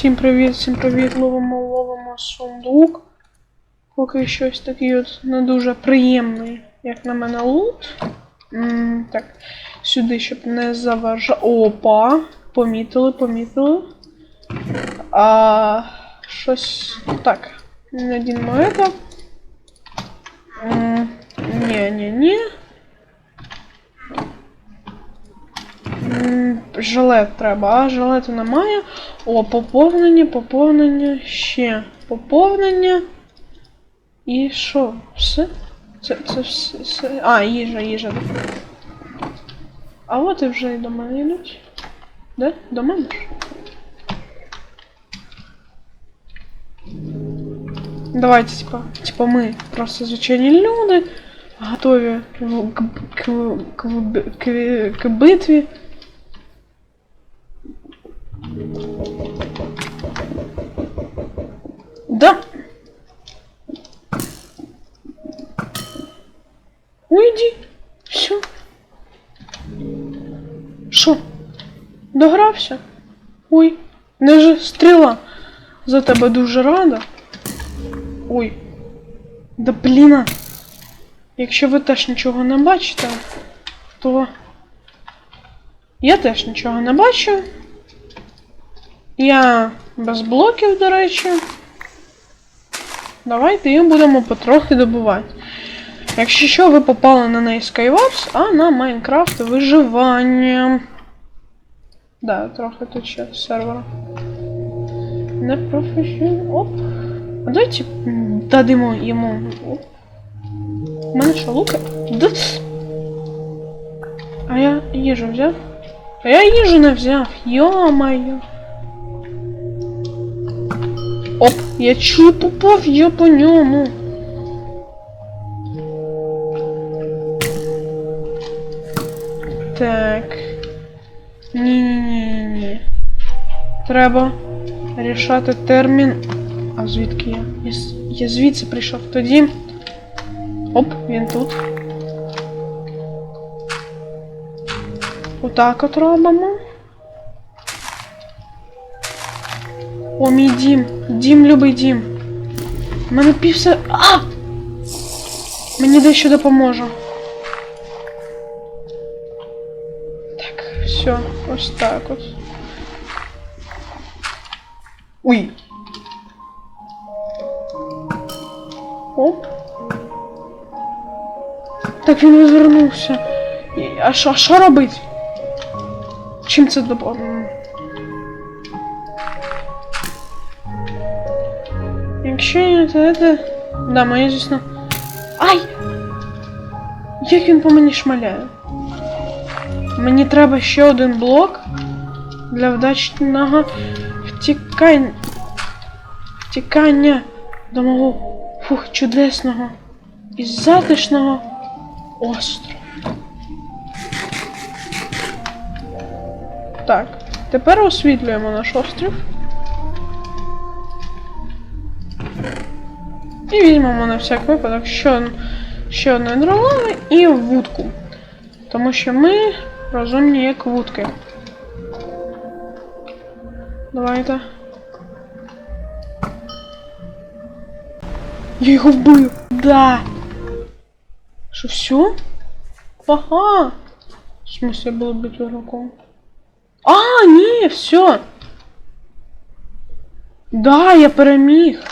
Всім привіт, всім привіт, ловимо, ловимо сундук. Поки щось такий от не дуже приємний, як на мене, лут. М, так, сюди, щоб не заважав. Опа! Помітили, помітили. А щось. Так. Надінемо это. М, Ні, ні, ні. Жилет треба, а жилету немає. О, поповнення, поповнення, ще поповнення. І що? Все? Це, це все, все. А, їжа, їжа. А от і вже і до мене йдуть. Де? До мене? Давайте, типа, типа ми просто звичайні люди, готові в- к, к, к, к, к битві. Да. Уйди. Все. Що? Догрався? Ой, не же стріла. За тебе дуже рада. Ой. Да бліна. Якщо ви теж нічого не бачите, то я теж нічого не бачу. Я без блоків, до речі. Давайте їх будемо потрохи добувати. Якщо що, ви попали на неї Skywars, а на Майнкрафт виживання. Да, трохи тут ще сервера. Не професійно. Оп. А давайте дадимо йому. У мене що, луки? Да. А я їжу взяв? А я їжу не взяв. Йо-моє. Оп, я чую попав, я по ньому. Так. Ні-ні-ні-ні. Треба рішати термін. А звідки я? Я, звідси прийшов. Тоді. Оп, він тут. Отак от робимо. О, мій дім. Дім, любий дім. У мене півся. А! Мені дещо допоможе. Так, все, ось так от. Ой. Оп. Так він розвернувся. І- А що, а що робить? Чим це допоможе? Якщо не це... Да, моє, звісно. Ай! Як він по мені шмаляє? Мені треба ще один блок для вдачного втікання. Втікання до мого фух, чудесного і затишного острова. Так, тепер освітлюємо наш острів. І візьмемо на всяк випадок ще, ще одне дролови і вудку. Тому що ми розумні як вудки. Давайте. Я його вбив! Да! Що все? Ага! В смысле було бити игроком? А, ні, все! Да, я переміг!